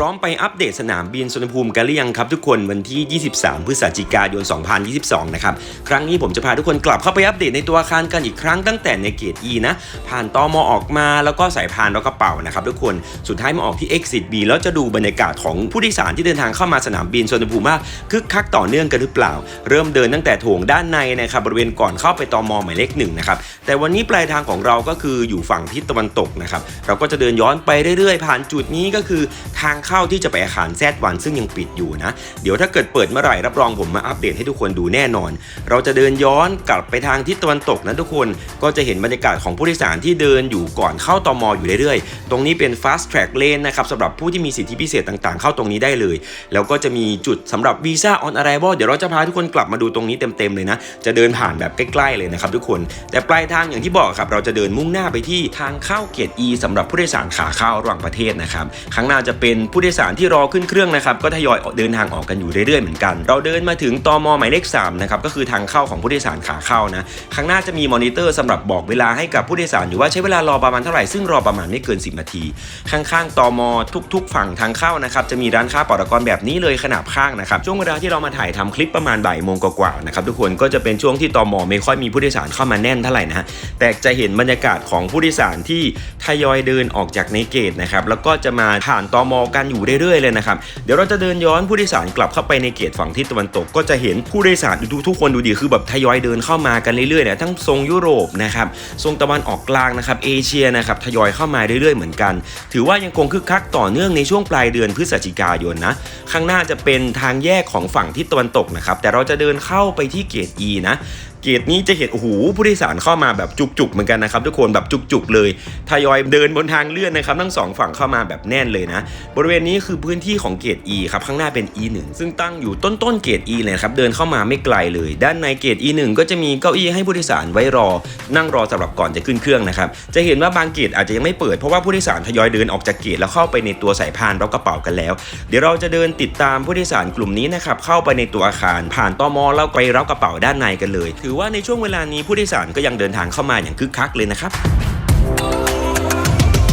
พร้อมไปอัปเดตสนามบินสุวรรณภูมิกันหรือยังครับทุกคนวันที่ 23 พฤศจิกายน 2022 นะครับ ครั้งนี้ผมจะพาทุกคนกลับเข้าไปอัปเดตในตัวอาคารกันอีกครั้งตั้งแต่ในเกต E นะ ผ่านตอมอออกมาแล้วก็สายพานแล้วกระเป๋านะครับทุกคนสุดท้ายมาออกที่ Exit B แล้วจะดูบรรยากาศของผู้โดยสารที่เดินทางเข้ามาสนามบินสุวรรณภูมิว่าคึกคักต่อเนื่องกันหรือเปล่า เริ่มเดินตั้งแต่โถงด้านในนะครับบริเวณก่อนเข้าไปตอมอหมายเลขหนึ่งนะครับแต่วันนี้ปลายทางของเราก็คืออยู่ฝั่งทิศตะวันตกนะครับเราก็จะเดินย้อนไปเรื่อยๆ ผ่านจุดนี้ก็คือทางเข้าที่จะไปอาคารแซดวันซึ่งยังปิดอยู่นะ เดี๋ยวถ้าเกิดเปิดเมื่อไหร่รับรองผมมาอัปเดตให้ทุกคนดูแน่นอน เราจะเดินย้อนกลับไปทางทิศตะวันตกนะทุกคนก็จะเห็นบรรยากาศของผู้โดยสารที่เดินอยู่ก่อนเข้าตอมออยู่เรื่อยๆ ตรงนี้เป็น fast track lane นะครับสำหรับผู้ที่มีสิทธิพิเศษต่างๆ เข้าตรงนี้ได้เลย แล้วก็จะมีจุดสำหรับ visa on arrival เดี๋ยวเราจะพาทุกคนกลับมาดูตรงนี้เต็มๆเลยนะจะเดินผ่านแบบใกล้ๆเลยนะครับทุกคนแต่ปลายทางอย่างที่บอกครับเราจะเดินมุ่งหน้าไปที่ทางเข้าเกต E สำหรับผู้โดยสารขาเข้าระหว่างประเทศนะครับข้างหน้าจะเป็นผูู้้โดยสารที่รอขึ้นเครื่องนะครับก็ทยอยเดินทางออกกันอยู่เรื่อยๆเหมือนกัน เราเดินมาถึงตมหมายเลข3นะครับก็คือทางเข้าของผู้โดยสารขาเข้านะข้างหน้าจะมีมอนิเตอร์สำหรับบอกเวลาให้กับผู้โดยสารอยู่ว่าใช้เวลารอประมาณเท่าไหร่ซึ่งรอประมาณไม่เกิน 10 นาที ข้างๆตมทุก ๆ ฝั่งทางเข้านะครับจะมีร้านค้าปตกรแบบนี้เลยขนาบข้างนะครับช่วงเวลาที่เรามาถ่ายทำคลิปประมาณบ่ายโมงกว่าๆนะครับทุกคนก็จะเป็นช่วงที่ตมไม่ค่อยมีผู้โดยสารเข้ามาแน่นเท่าไหร่นะแต่จะเห็นบรรยากาศของผู้โดยสารที่ทยอยเดินออกจากในเกตนะครับแล้วก็จะมาผ่านตมกนอยู่เรื่อยๆเลยนะครับ เดี๋ยวเราจะเดินย้อนผู้โดยสารกลับเข้าไปในเกตฝั่งทิศตะวันตก ก็จะเห็นผู้โดยสารทุกทุกคนดูดีคือแบบทยอยเดินเข้ามากันเรื่อยๆเนี่ยทั้งทรงยุโรปนะครับทรงตะวันออกกลางนะครับเอเชียนะครับทยอยเข้ามาเรื่อยๆเหมือนกัน ถือว่ายังคงคึกคักต่อเนื่องในช่วงปลายเดือนพฤศจิกายนนะข้างหน้าจะเป็นทางแยกของฝั่งทิศตะวันตกนะครับแต่เราจะเดินเข้าไปที่เกต E นะเกตนี้จะเห็นโอ้โหผู้โดยสารเข้ามาแบบจุกๆเหมือนกันนะครับทุกคนแบบจุกๆเลยทยอยเดินบนทางเลื่อนนะครับทั้งสองฝั่งเข้ามาแบบแน่นเลยนะบริเวณนี้คือพื้นที่ของเกต E ครับข้างหน้าเป็น E1 ซึ่งตั้งอยู่ต้นๆเกต E เลยนะครับเดินเข้ามาไม่ไกลเลย ด้านในเกต E1 ก็จะมีเก้าอี้ให้ผู้โดยสารไว้รอ นั่งรอสำหรับก่อนจะขึ้นเครื่องนะครับจะเห็นว่าบางเกตอาจจะยังไม่เปิดเพราะว่าผู้โดยสารทยอยเดินออกจากเกตแล้วเข้าไปในตัวสายพานรับกระเป๋ากันแล้ว เดี๋ยวเราจะเดินติดตามผู้โดยสารกลุ่มนี้นะครับเข้าไปในตัวอาคารผ่านตมแล้วไปรับกระเป๋าด้านในกันเลยถืือว่าในช่วงเวลานี้ผู้โดยสารก็ยังเดินทางเข้ามาอย่างคึกคักเลยนะครับ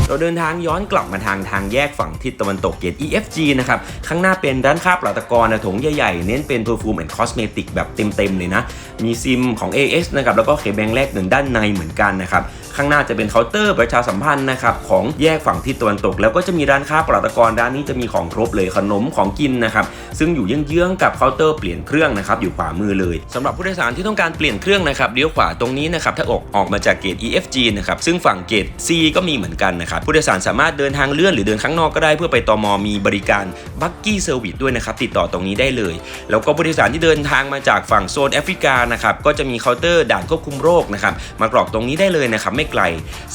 เราเดินทางย้อนกลับมาทางทางแยกฝั่งทิศตะวันตกเกต EFG นะครับ ข้างหน้าเป็นร้านค้าปลาตะกรนะถงใหญ่ๆ เน้นเป็น Perfume and Cosmetic แบบเต็มๆเลยนะ มีซิมของ AS นะครับ แล้วก็เคแบงแรกหนึ่งด้านในเหมือนกันนะครับ ข้างหน้าจะเป็นเคาน์เตอร์ประชาสัมพันธ์นะครับของแยกฝั่งทิศตะวันตก แล้วก็จะมีร้านค้าปลาตะกรร้านนี้จะมีของครบเลยขนมของกินนะครับซึ่งอยู่เยื้องๆกับเคาน์เตอร์เปลี่ยนเครื่องนะครับอยู่ขวามือเลยสำหรับผู้โดยสารที่ต้องการเปลี่ยนเครื่องนะครับเลี้ยวขวาตรงนี้นะครับถ้าออกออกมาจากเกต EFG นะครับซึ่งฝั่งเกต C ก็มีเหมือนกันนะครับผู้โดยสารสามารถเดินทางเลื่อนหรือเดินข้างนอกก็ได้เพื่อไปตมมีบริการบักกี้เซอร์วิสด้วยนะครับติดต่อตรงนี้ได้เลย แล้วก็ผู้โดยสารที่เดินทางมาจากฝั่งโซนแอฟริกานะครับก็จะมีเคาน์เตอร์ด่านควบคุมโรคนะครับมากรอกตรงนี้ได้เลยนะครับไม่ไกล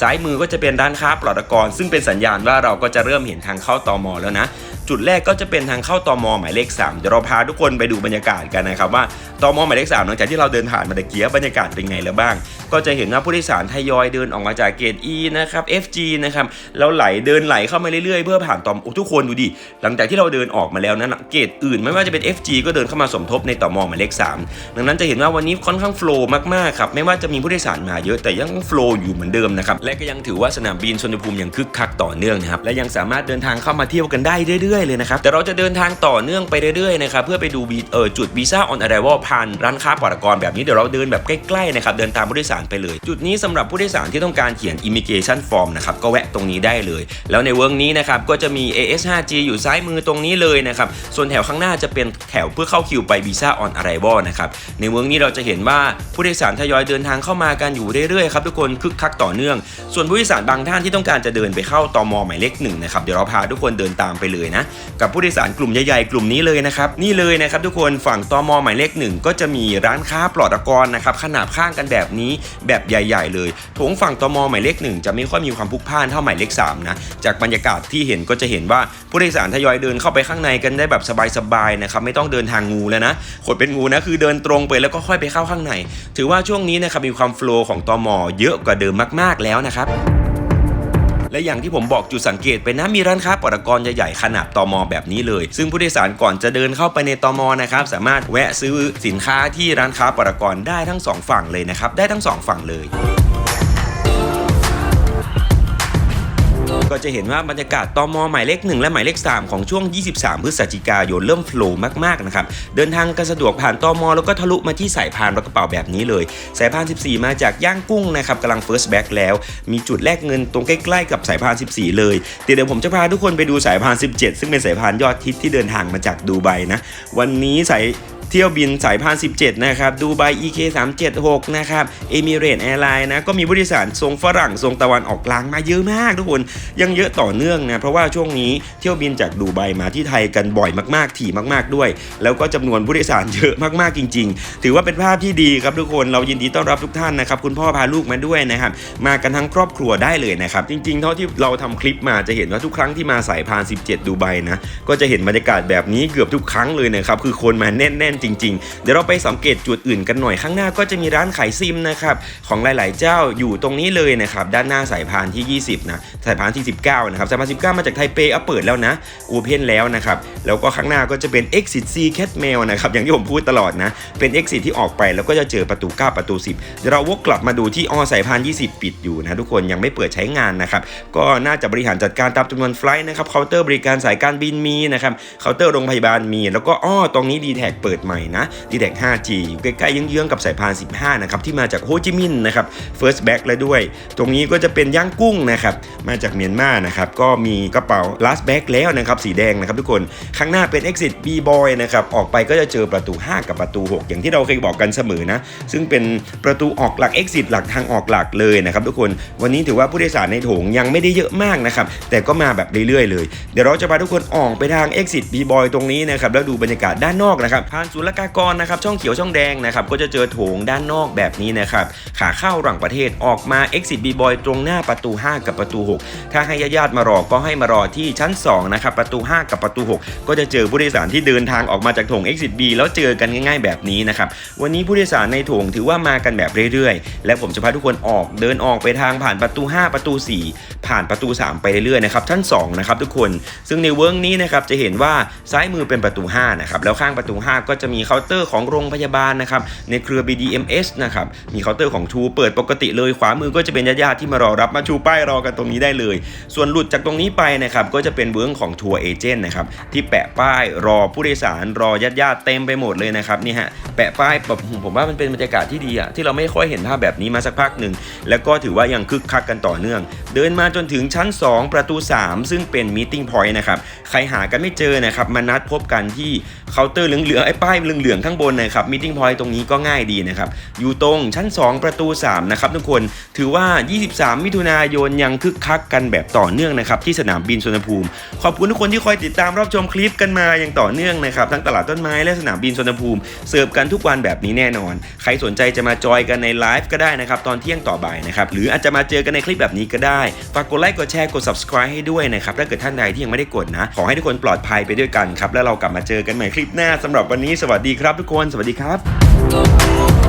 ซ้ายมือก็จะเป็นร้านค้าปลอดกร ซึ่งเป็นสัญญาณว่าเราก็จะเริ่มเห็นทางเข้าตอมอแล้วนะ จุดแรกก็จะเป็นทางเข้าตอมอหมายเลข3เดี๋ยวเราพาทุกคนไปดูบรรยากาศกันนะครับว่าตอมอหมายเลข3หลังจากที่เราเดินผ่านมาตะเกียบรรยากาศเป็นไงแล้วบ้าง ก็จะเห็นว่าผู้โดยสารทยอยเดินออกมาจากเกต E นะครับ FG นะครับแล้วไหลเดินไหลเข้ามาเรื่อยๆ เพื่อผ่านตมอ้ทุกคนดูดิหลังจากที่เราเดินออกมาแล้วนั้นเกตอื่นไม่ว่าจะเป็น FG ก็เดินเข้ามาสมทบในตอมอหมายเลข3ดังนั้นจะเห็นว่าวันนี้ค่อนข้างโฟล์มากๆครับไม่ว่าจะมีผู้โดยสารมาเยอะแต่ยังโฟล์อยู่เหมือนเดิมนะครับและก็ยังถือว่าสนามบินสุวรรณภูมิยังคึกคักต่อเนื่องนะครับและยังสามารถเดินทางเข้ามาเที่ยวกันได้เรื่อยๆเลยนะครับแต่เราจะเดินทางต่อเนื่องไปเรื่อยๆนะครับเพื่อไปดูเออจุดวีซ่าออน arrival ผ่านร้านค้าปลอดกรแบบนี้เดี๋ยวเราเดินแบบใกล้ๆนะครับเดินตามผู้โดยสารไปเลย จุดนี้สำหรับผู้โดยสารที่ต้องการเขียน immigration form นะครับก็แวะตรงนี้ได้เลย แล้วในเวิร์กนี้นะครับก็จะมี AS 5G อยู่ซ้ายมือตรงนี้เลยนะครับส่วนแถวข้างหน้าจะเป็นแถวเพื่อเข้าคิวไปวีซ่าออน arrival นะครับในเวิร์กนี้เราจะเห็นว่าผู้โดยสารทยอยเดินทางเข้ามากันอยู่เรื่อยๆครับทุกคนคึกคักต่อเนื่อง ส่วนผู้โดยสารบางท่านที่ต้องการจะเดินไปเข้าตมหมายเลขหนึ่งนะครับเดี๋ยวเราพาทุกคนเดินตามไปเลยนะกับผู้โดยสารกลุ่มใหญ่ๆกลุ่มนี้เลยนะครับนี่เลยนะครับทุกคนฝั่งตมหมายเลขหนึ่งก็จะมีร้านค้าปลอดกรนะครับขนาบข้างกันแบบนี้แบบใหญ่ ๆ เลยโถงฝั่งตมหมายเลขหนึ่งจะไม่ค่อยมีความพลุกพล่านเท่าหมายเลขสามนะจากบรรยากาศที่เห็นก็จะเห็นว่าผู้โดยสารทยอยเดินเข้าไปข้างในกันได้แบบสบายๆนะครับไม่ต้องเดินทางงูแล้วนะขดเป็นงูนะคือเดินตรงไปแล้วก็ค่อยไปเข้าข้างใน ถือว่าช่วงนี้นะครับมีความโฟล์ของตมเยอะกว่าเดิมมาก ๆแล้วนะครับ และอย่างที่ผมบอกจุดสังเกตไปนะมีร้านค้าปตกรใหญ่ๆขนาดตอมแบบนี้เลย ซึ่งผู้โดยสารก่อนจะเดินเข้าไปในตอมนะครับสามารถแวะซื้อสินค้าที่ร้านค้าปตกรได้ทั้งสองฝั่งเลยนะครับได้ทั้งสองฝั่งเลย ก็จะเห็นว่าบรรยากาศตอมอหมายเลข 1 และหมายเลข 3 ของช่วง 23 พฤศจิกายนเริ่มโฟล์มากๆนะครับ เดินทางกันสะดวกผ่านตอมอแล้วก็ทะลุมาที่สายพานรถกระเป๋าแบบนี้เลย สายพาน 14 มาจากย่างกุ้งนะครับกำลัง first back แล้ว มีจุดแลกเงินตรงใกล้ๆกับสายพาน 14 เลยเดี๋ยวผมจะพาทุกคนไปดูสายพาน 17 ซึ่งเป็นสายพานยอดฮิตที่เดินทางมาจากดูไบนะ วันนี้สาย เที่ยวบินสายพาน 17 นะครับดูไบ EK 376 นะครับเอมิเรตแอร์ไลน์นะ ก็มีผู้โดยสารทรงฝรั่งทรงตะวันออกกลางมาเยอะมากทุกคน ยังเยอะต่อเนื่องนะ เพราะว่าช่วงนี้เที่ยวบินจากดูไบมาที่ไทยกันบ่อยมากๆ ถี่มากๆด้วย แล้วก็จำนวนผู้โดยสารเยอะมากๆจริง ๆ ถือว่าเป็นภาพที่ดีครับทุกคนเรายินดีต้อนรับทุกท่านนะครับคุณพ่อพาลูกมาด้วยนะครับมากันทั้งครอบครัวได้เลยนะครับจริงๆเท่าที่เราทำคลิปมาจะเห็นว่าทุกครั้งที่มาสายพาน 17 ดูไบนะก็จะเห็นบรรยากาศแบบนี้เกือบทุกครั้งเลยนะครับคือคนมาแน่นๆจริง ๆ เดี๋ยวเราไปสังเกตจุดอื่นกันหน่อยข้างหน้าก็จะมีร้านขายซิมนะครับของหลาย ๆ เจ้าอยู่ตรงนี้เลยนะครับด้านหน้าสายพานที่ 20 นะสายพานที่ 19 นะครับสายพาน19 มาจากไทเปเอาเปิดแล้วนะโอเพนแล้วนะครับแล้วก็ข้างหน้าก็จะเป็น Exit C Cat Mail นะครับอย่างที่ผมพูดตลอดนะเป็น Exit ที่ออกไปแล้วก็จะเจอประตู 9 ประตู 10 เดี๋ยวเราวกกลับมาดูที่ออสายพาน 20 ปิดอยู่นะทุกคนยังไม่เปิดใช้งานนะครับก็น่าจะบริหารจัดการตามจำนวนไฟล์นะครับเคาน์เตอร์บริการสายการบินมีนะครับเคาน์เตอร์โรงพยาบาลมี แล้วก็อ้อตรงนี้ d t แทเปิดหม่นะ d t แท 5G อยู่ใกล้ๆเยื้องๆกับสายพาน 15 นะครับ ที่มาจากโฮจิมินห์นะครับ First Back แล้วด้วย ตรงนี้ก็จะเป็นย่างกุ้งนะครับ มาจากเมียนมานะครับ ก็มีกระเป๋า last back แล้วนะครับ สีแดงนะครับทุกคน ข้างหน้าเป็น exit B boy นะครับ ออกไปก็จะเจอประตู 5 กับประตู 6 อย่างที่เราเคยบอกกันเสมอนะ ซึ่งเป็นประตูออกหลัก exit หลักทางออกหลักเลยนะครับทุกคน วันนี้ถือว่าผู้โดยสารในโถงยังไม่ได้เยอะมากนะครับ แต่ก็มาแบบเรื่อยๆเลย เดี๋ยวเราจะพาทุกคนออกไปทาง exit B boy ตรงนี้นะครับ แล้วดูบรรยากาศด้านนอกนะครับผ่านศุลกากรนะครับช่องเขียวช่องแดงนะครับก็จะเจอโถงด้านนอกแบบนี้นะครับขาเข้าหลังประเทศออกมา exit B boy ตรงหน้าประตู 5 กับประตู 6 ถ้าให้ญาติๆมารอก็ให้มารอที่ชั้น2นะครับประตู 5 กับประตู 6 ก็จะเจอผู้โดยสารที่เดินทางออกมาจากโถง exit B แล้วเจอกันง่าย ๆ แบบนี้นะครับวันนี้ผู้โดยสารในโถงถือว่ามากันแบบเรื่อยๆ และผมจะพาทุกคนออกเดินออกไปทางผ่านประตู 5 ประตู 4 ผ่านประตู 3 ไปเรื่อยๆนะครับชั้น2นะครับทุกคน ซึ่งในเวิร์กนี้นะครับจะเห็นว่าซ้ายมือเป็นประตู5นะครับแล้วข้างประตู 5 ก็จะมีเคาน์เตอร์ของโรงพยาบาลนะครับในเครือ BDMS นะครับมีเคาน์เตอร์ของทูเปิดปกติเลยขวามือก็จะเป็นญาติๆที่มารอรับมาชูป้ายรอกันตรงนี้ได้เลย ส่วนหลุดจากตรงนี้ไปนะครับก็จะเป็นเวิร์กของทัวร์เอเจนต์นะครับที่แปะป้ายรอผู้โดยสารรอญาติๆเต็มไปหมดเลยนะครับนี่ฮะแปะป้ายแบบผมว่ามันเป็นบรรยากาศที่ดีอะที่เราไม่ค่อยเห็นภาพแบบนี้มาสักพักหนึ่งแล้วก็ถือว่ายังคึกคักกันต่อเนื่อง เดินมาจนถึงชั้น 2 ประตู 3 ซึ่งเป็นมีติ้งพอยต์นะครับใครหากันไม่เจอนะครับมานัดพบกันที่เคาน์เตอร์เหลืองๆไอ้ป้ายเหลืองๆข้างบนนะครับมีติ้งพอยต์ตรงนี้ก็ง่ายดีนะครับ อยู่ตรงชั้น 2 ประตู 3 นะครับทุกคนถือว่า 23 มิถุนายนยังคึกคักกันแบบต่อเนื่องนะครับที่สนามบินสุวรรณภูมิ ขอบคุณทุกคนที่คอยติดตามรับชมคลิปกันมาอย่างต่อเนื่องนะครับทั้งตลาดต้นไม้และสนามบินสุวรรณภูมิเสิร์ฟกันทุกวันแบบนี้แน่นอน ใครสนใจจะมาจอยกันในไลฟ์ก็ได้นะครับตอนเที่ยงต่อบ่ายนะครับหรืออาจจะมาเจอกันในคลิปแบบนี้ก็ได้ฝากกดไลค์กดแชร์กด subscribe ให้ด้วยนะครับถ้าเกิดท่านใดที่ยังไม่ได้กดนะ ขอให้ทุกคนปลอดภัยไปด้วยกันครับแล้วเรากลับมาเจอกันใหม่คลิปหน้าสำหรับวันนี้สวัสดีครับทุกคน สวัสดีครับ